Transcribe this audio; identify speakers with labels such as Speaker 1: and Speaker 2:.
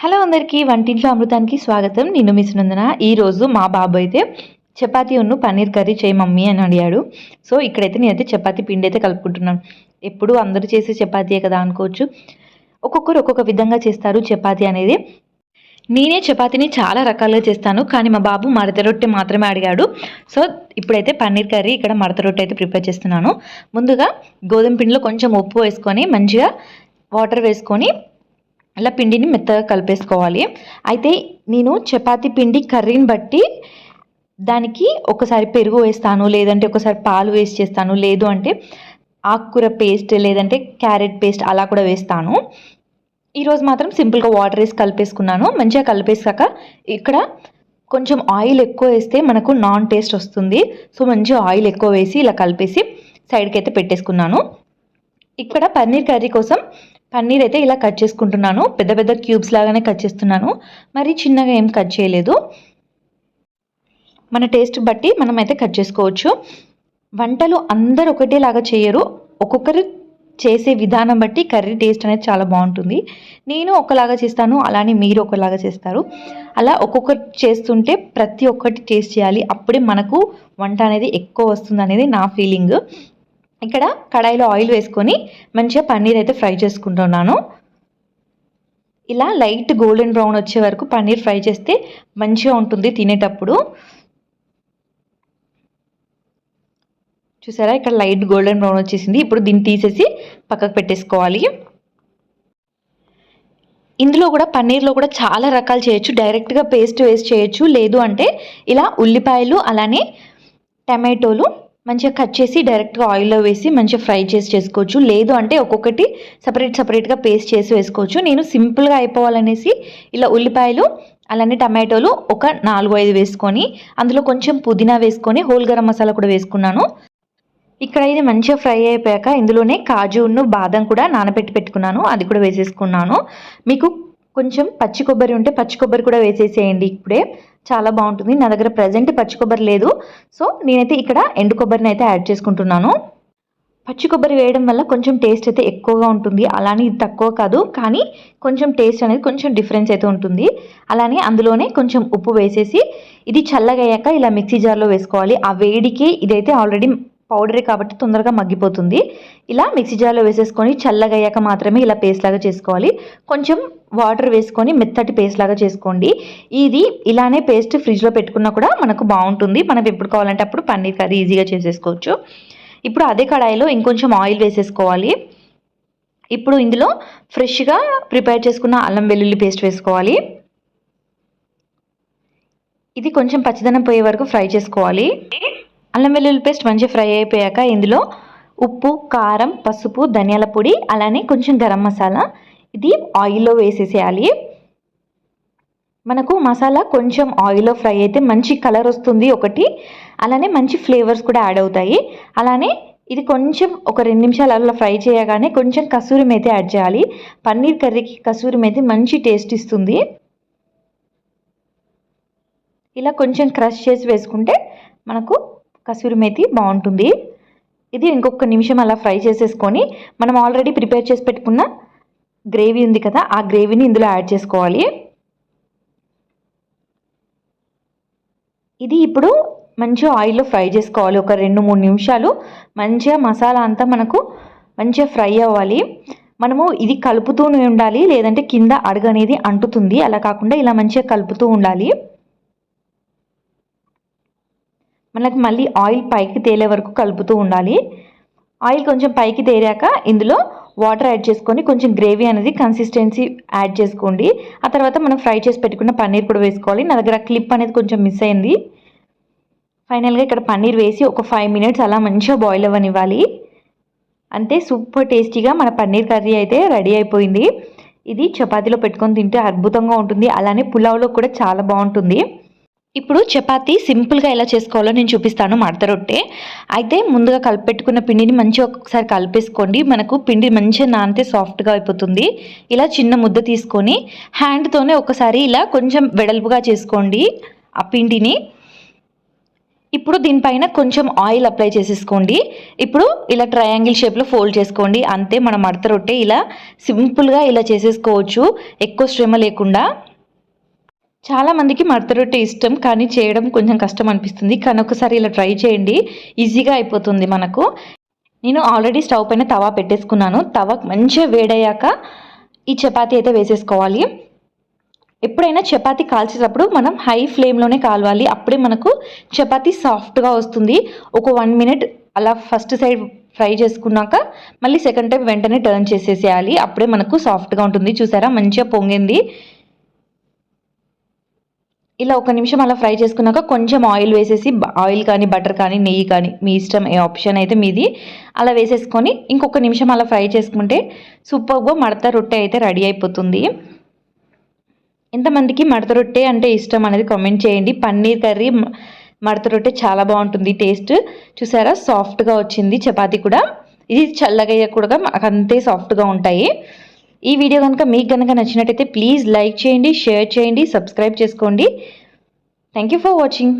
Speaker 1: Hello అందరికీ వంటింట్లో అమృతానికి స్వాగతం. నేను మిస్ నందన ఈరోజు మా బాబు అయితే చపాతీ ఉన్ను పన్నీర్ కర్రీ చేయి మమ్మీ అని అడిగాడు. సో ఇక్కడైతే నేనైతే చపాతీ పిండి అయితే కలుపుకుంటున్నాను ఎప్పుడు అందరూ చేసే చపాతీయే కదా అనుకోవచ్చు. ఒక్కొక్కరు ఒక్కొక్క విధంగా చేస్తారు చపాతీ అనేది. నేనే చపాతీని చాలా రకాలుగా చేస్తాను కానీ మా బాబు మడత రొట్టె మాత్రమే అడిగాడు. సో ఇప్పుడైతే పన్నీర్ కర్రీ ఇక్కడ మడత రొట్టె అయితే ప్రిపేర్ చేస్తున్నాను. ముందుగా గోధుమ పిండిలో కొంచెం ఉప్పు వేసుకొని మంచిగా వాటర్ వేసుకొని అలా పిండిని మెత్తగా కలిపేసుకోవాలి. అయితే నేను చపాతీ పిండి కర్రీని బట్టి దానికి ఒకసారి పెరుగు వేస్తాను లేదంటే ఒకసారి పాలు వేస్ట్ చేస్తాను లేదు అంటే ఆకుకూర పేస్ట్ లేదంటే క్యారెట్ పేస్ట్ అలా కూడా వేస్తాను. ఈరోజు మాత్రం సింపుల్గా వాటర్ వేసి కలిపేసుకున్నాను. మంచిగా కలిపేసాక ఇక్కడ కొంచెం ఆయిల్ ఎక్కువ వేస్తే మనకు నాన్ టేస్ట్ వస్తుంది. సో మంచిగా ఆయిల్ ఎక్కువ వేసి ఇలా కలిపేసి సైడ్కి అయితే పెట్టేసుకున్నాను. ఇక్కడ పన్నీర్ కర్రీ కోసం పన్నీర్ అయితే ఇలా కట్ చేసుకుంటున్నాను. పెద్ద పెద్ద క్యూబ్స్ లాగానే కట్ చేస్తున్నాను. మరి చిన్నగా ఏం కట్ చేయలేదు. మన టేస్ట్ బట్టి మనం అయితే కట్ చేసుకోవచ్చు. వంటలు అందరు ఒకటేలాగా చేయరు. ఒక్కొక్కరు చేసే విధానం బట్టి కర్రీ టేస్ట్ అనేది చాలా బాగుంటుంది. నేను ఒకలాగా చేస్తాను అలానే మీరు ఒకలాగా చేస్తారు. అలా ఒక్కొక్కరు చేస్తుంటే ప్రతి ఒక్కటి టేస్ట్ చేయాలి. అప్పుడే మనకు వంట అనేది ఎక్కువ వస్తుంది అనేది నా ఫీలింగ్. ఇక్కడ కడాయిలో ఆయిల్ వేసుకొని మంచిగా పన్నీర్ అయితే ఫ్రై చేసుకుంటున్నాను. ఇలా లైట్ గోల్డెన్ బ్రౌన్ వచ్చే వరకు పన్నీర్ ఫ్రై చేస్తే మంచిగా ఉంటుంది తినేటప్పుడు. చూసారా? ఇక్కడ లైట్ గోల్డెన్ బ్రౌన్ వచ్చేసింది. ఇప్పుడు దీన్ని తీసేసి పక్కకు పెట్టేసుకోవాలి. ఇందులో కూడా పన్నీర్లో కూడా చాలా రకాలు చేయొచ్చు. డైరెక్ట్గా పేస్ట్ వేస్ట్ చేయొచ్చు. లేదు అంటే ఇలా ఉల్లిపాయలు అలానే టమాటోలు మంచిగా కట్ చేసి డైరెక్ట్గా ఆయిల్లో వేసి మంచిగా ఫ్రై చేసి చేసుకోవచ్చు. లేదు అంటే ఒక్కొక్కటి సపరేట్ సపరేట్గా పేస్ట్ చేసి వేసుకోవచ్చు. నేను సింపుల్గా అయిపోవాలనేసి ఇలా ఉల్లిపాయలు అలానే టమాటోలు ఒక నాలుగు ఐదు వేసుకొని అందులో కొంచెం పుదీనా వేసుకొని హోల్ గరం మసాలా కూడా వేసుకున్నాను. ఇక్కడ ఇది మంచిగా ఫ్రై అయిపోయాక ఇందులోనే కాజును బాదం కూడా నానబెట్టి పెట్టుకున్నాను. అది కూడా వేసేసుకున్నాను. మీకు కొంచెం పచ్చి కొబ్బరి ఉంటే పచ్చి కొబ్బరి కూడా వేసేసేయండి ఇప్పుడే. చాలా బాగుంటుంది. నా దగ్గర ప్రజెంట్ పచ్చి కొబ్బరి లేదు. సో నేనైతే ఇక్కడ ఎండు కొబ్బరిని అయితే యాడ్ చేసుకుంటున్నాను. పచ్చి కొబ్బరి వేయడం వల్ల కొంచెం టేస్ట్ అయితే ఎక్కువగా ఉంటుంది. అలానే ఇది తక్కువ కాదు. కానీ కొంచెం టేస్ట్ అనేది కొంచెం డిఫరెన్స్ అయితే ఉంటుంది. అలానే అందులోనే కొంచెం ఉప్పు వేసేసి ఇది చల్లగయ్యాక ఇలా మిక్సీ జార్లో వేసుకోవాలి. ఆ వేడికి ఇదైతే ఆల్రెడీ పౌడరే కాబట్టి తొందరగా మగ్గిపోతుంది. ఇలా మిక్సీ జార్లో వేసేసుకొని చల్లగా అయ్యాక మాత్రమే ఇలా పేస్ట్ లాగా చేసుకోవాలి. కొంచెం వాటర్ వేసుకొని మెత్తటి పేస్ట్ లాగా చేసుకోండి. ఇది ఇలానే పేస్ట్ ఫ్రిడ్జ్లో పెట్టుకున్నా కూడా మనకు బాగుంటుంది. మనం ఎప్పుడు కావాలంటే అప్పుడు పన్నీర్ కర్రీ ఈజీగా చేసేసుకోవచ్చు. ఇప్పుడు అదే కడాయిలో ఇంకొంచెం ఆయిల్ వేసేసుకోవాలి. ఇప్పుడు ఇందులో ఫ్రెష్గా ప్రిపేర్ చేసుకున్న అల్లం వెల్లుల్లి పేస్ట్ వేసుకోవాలి. ఇది కొంచెం పచ్చిదనం పోయే వరకు ఫ్రై చేసుకోవాలి. అల్లం వెల్లుల్లి పేస్ట్ మంచిగా ఫ్రై అయిపోయాక ఇందులో ఉప్పు కారం పసుపు ధనియాల పొడి అలానే కొంచెం గరం మసాలా. ఇది ఆయిల్లో వేసేసేయాలి. మనకు మసాలా కొంచెం ఆయిల్లో ఫ్రై అయితే మంచి కలర్ వస్తుంది ఒకటి. అలానే మంచి ఫ్లేవర్స్ కూడా యాడ్ అవుతాయి. అలానే ఇది కొంచెం ఒక రెండు నిమిషాలు అలా ఫ్రై చేయగానే కొంచెం కసూరి మేతి యాడ్ చేయాలి. పన్నీర్ కర్రీకి కసూరి మేతి మంచి టేస్ట్ ఇస్తుంది. ఇలా కొంచెం క్రష్ చేసి వేసుకుంటే మనకు కసూరి మేతి బాగుంటుంది. ఇది ఇంకొక నిమిషం అలా ఫ్రై చేసేసుకొని మనం ఆల్రెడీ ప్రిపేర్ చేసి పెట్టుకున్న గ్రేవీ ఉంది కదా ఆ గ్రేవీని ఇందులో యాడ్ చేసుకోవాలి. ఇది ఇప్పుడు మంచిగా ఆయిల్లో ఫ్రై చేసుకోవాలి ఒక రెండు మూడు నిమిషాలు. మంచిగా మసాలా అంతా మనకు మంచిగా ఫ్రై అవ్వాలి. మనము ఇది కలుపుతూనే ఉండాలి లేదంటే కింద అడుగు అనేది అంటుతుంది. అలా కాకుండా ఇలా మంచిగా కలుపుతూ ఉండాలి. మనకి మళ్ళీ ఆయిల్ పైకి తేలే వరకు కలుపుతూ ఉండాలి. ఆయిల్ కొంచెం పైకి తేరాక ఇందులో వాటర్ యాడ్ చేసుకొని కొంచెం గ్రేవీ అనేది కన్సిస్టెన్సీ యాడ్ చేసుకోండి. ఆ తర్వాత మనం ఫ్రై చేసి పెట్టుకున్న పన్నీర్ కూడా వేసుకోవాలి. నా దగ్గర క్లిప్ అనేది కొంచెం మిస్ అయింది. ఫైనల్గా ఇక్కడ పన్నీర్ వేసి ఒక ఫైవ్ మినిట్స్ అలా మంచిగా బాయిల్ అవ్వనివ్వాలి. అంతే సూపర్ టేస్టీగా మన పన్నీర్ కర్రీ అయితే రెడీ అయిపోయింది. ఇది చపాతీలో పెట్టుకొని తింటే అద్భుతంగా ఉంటుంది. అలానే పులావ్లో కూడా చాలా బాగుంటుంది. ఇప్పుడు చపాతి సింపుల్గా ఎలా చేసుకోవాలో నేను చూపిస్తాను మడత రొట్టె. అయితే ముందుగా కలిపెట్టుకున్న పిండిని మంచిగా ఒక్కొక్కసారి కలిపేసుకోండి. మనకు పిండి మంచిగా నానితే సాఫ్ట్గా అయిపోతుంది. ఇలా చిన్న ముద్ద తీసుకొని హ్యాండ్తోనే ఒకసారి ఇలా కొంచెం వెడల్పుగా చేసుకోండి ఆ పిండిని. ఇప్పుడు దీనిపైన కొంచెం ఆయిల్ అప్లై చేసేసుకోండి. ఇప్పుడు ఇలా ట్రయాంగిల్ షేప్లో ఫోల్డ్ చేసుకోండి. అంతే మన మడత రొట్టె ఇలా సింపుల్గా ఇలా చేసేసుకోవచ్చు. ఎక్కువ శ్రమ లేకుండా. చాలా మందికి మడత రొట్టె ఇష్టం కానీ చేయడం కొంచెం కష్టం అనిపిస్తుంది. కానీ ఒకసారి ఇలా ట్రై చేయండి. ఈజీగా అయిపోతుంది మనకు. నేను ఆల్రెడీ స్టవ్ పైన తవా పెట్టేసుకున్నాను. తవా మంచిగా వేడయ్యాక ఈ చపాతీ అయితే వేసేసుకోవాలి. ఎప్పుడైనా చపాతి కాల్చేటప్పుడు మనం హై ఫ్లేమ్లోనే కాలవాలి. అప్పుడే మనకు చపాతీ సాఫ్ట్గా వస్తుంది. ఒక వన్ మినిట్ అలా ఫస్ట్ సైడ్ ఫ్రై చేసుకున్నాక మళ్ళీ సెకండ్ టైం వెంటనే టర్న్ చేసేసేయాలి. అప్పుడే మనకు సాఫ్ట్గా ఉంటుంది. చూసారా? మంచిగా పొంగింది. ఇలా ఒక నిమిషం అలా ఫ్రై చేసుకున్నాక కొంచెం ఆయిల్ వేసేసి ఆయిల్ కానీ బటర్ కానీ నెయ్యి కానీ మీ ఇష్టం ఏ ఆప్షన్ అయితే మీది అలా వేసేసుకొని ఇంకొక నిమిషం అలా ఫ్రై చేసుకుంటే సూపర్గా మడత రొట్టె అయితే రెడీ అయిపోతుంది. ఎంతమందికి మడత రొట్టె అంటే ఇష్టం అనేది కామెంట్ చేయండి. పన్నీర్ కర్రీ మడత రొట్టె చాలా బాగుంటుంది. టేస్ట్ చూసారా? సాఫ్ట్గా వచ్చింది. చపాతీ కూడా. ఇది చల్లగా కూడా అంతే సాఫ్ట్గా ఉంటాయి. ఈ వీడియో కనుక మీకు కనుక నచ్చినట్టయితే ప్లీజ్ లైక్ చేయండి షేర్ చేయండి సబ్స్క్రైబ్ చేసుకోండి. Thank you for watching